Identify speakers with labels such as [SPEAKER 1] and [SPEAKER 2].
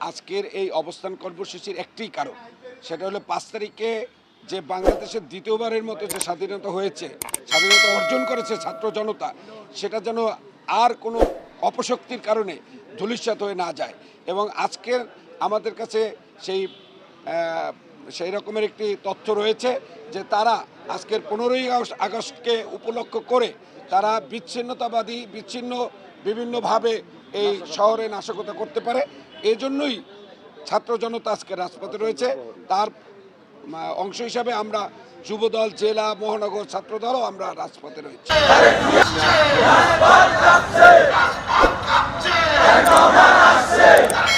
[SPEAKER 1] আজকের এই অবস্থান কর্মসূচির একটি কারণ। সেটা হলো পাঁচ তারিখে যে বাংলাদেশের দ্বিতীয়বারের মতো যে স্বাধীনতা হয়েছে, স্বাধীনতা অর্জন করেছে ছাত্র জনতা, সেটা যেন আর কোনো অপশক্তির কারণে ধূলিসাৎ হয়ে না যায়। এবং আজকের আমাদের কাছে সেই সেই রকমের একটি তথ্য রয়েছে যে তারা আজকের পনেরোই আগস্ট- আগস্টকে উপলক্ষ করে তারা বিচ্ছিন্নতাবাদী, বিচ্ছিন্ন বিভিন্নভাবে এই শহরে নাশকতা করতে পারে এজন্যই ছাত্র জনতা আজকে রাজপথে রয়েছে তার অংশ হিসাবে আমরা যুবদল জেলা মহানগর ছাত্রদলও আমরা রাজপথে রয়েছি Yeah.